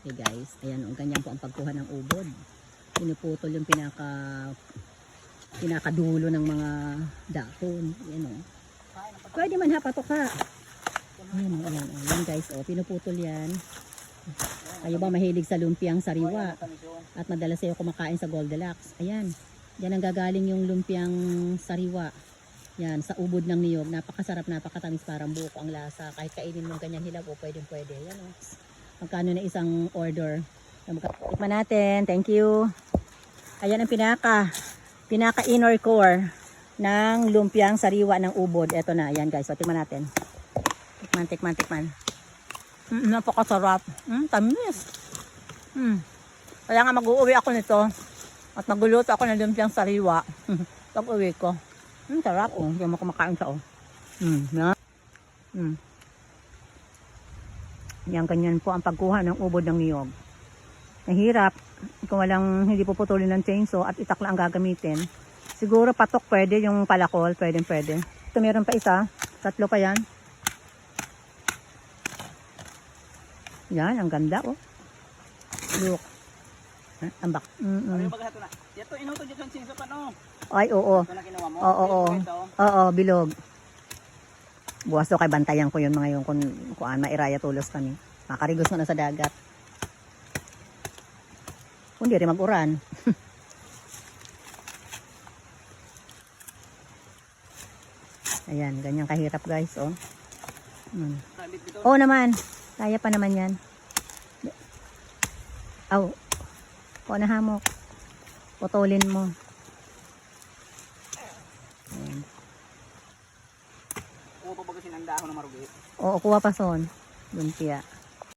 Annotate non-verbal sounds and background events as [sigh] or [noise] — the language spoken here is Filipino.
kalaki guys. Ayan, ang ganyan po ang pagkuha ng ubod. Pinuputol yung pinaka pinakadulo ng mga dahon. Ayan o. Pwede man ha, patoka. Ayan o, ayan o. Yan guys o, pinuputol yan. Kayo ba mahilig sa lumpiang sariwa? At madalas kayo kumakain sa Goldilocks. Ayan. Yan ang gagaling yung lumpiang sariwa. Yan, sa ubod ng niyog. Napakasarap, napakatamis, parang buko ang lasa. Kahit kainin mo ganyan hilaw, o pwede. Yan o. Magkano na isang order. Tikman natin. Thank you. Ayan ang pinaka. Pinaka inner core ng lumpiang sariwa ng ubod. Ito na. Ayan guys. So, tikman natin. Tikman, tikman, tikman. Mm, napakasarap. Mm, tamis. Mm. Kaya nga mag-uuwi ako nito. At magluluto ako ng lumpiang sariwa. [laughs] Pag uwi ko. Mm, sarap oh. Hindi mo kumakain sa oh. Mm, na. Mm. Yan ganyan po ang pagkuha ng ubod ng niyog. Mahirap kung walang hindi puputulin ng chainsaw at itak lang ang gagamitin. Siguro patok pwede yung palakol, pwede pwede. Ito meron pa isa, tatlo pa yan. Yan, ang ganda oh. Look. Ah, Ambak. Mm -mm. Ito inuto dito ang sinso pa no. Ay, oo. Ito na ginawa mo. Oo, oo. Oo, bilog. Buwas daw kay bantayan ko yun mga yung kung, kung ano, mairaya tulos kami. Makarigos mo na sa dagat. Kundi rin mag-uran. [laughs] Ayan, ganyan kahirap guys, oh. Mm. Dito. Oo naman. Kaya pa naman yan. Aw. Kuha na hamok. Putulin mo. Ayan. Kuha pa ba kasi ng dahon ng marugi? Oo, kuha pa son. Lumpia.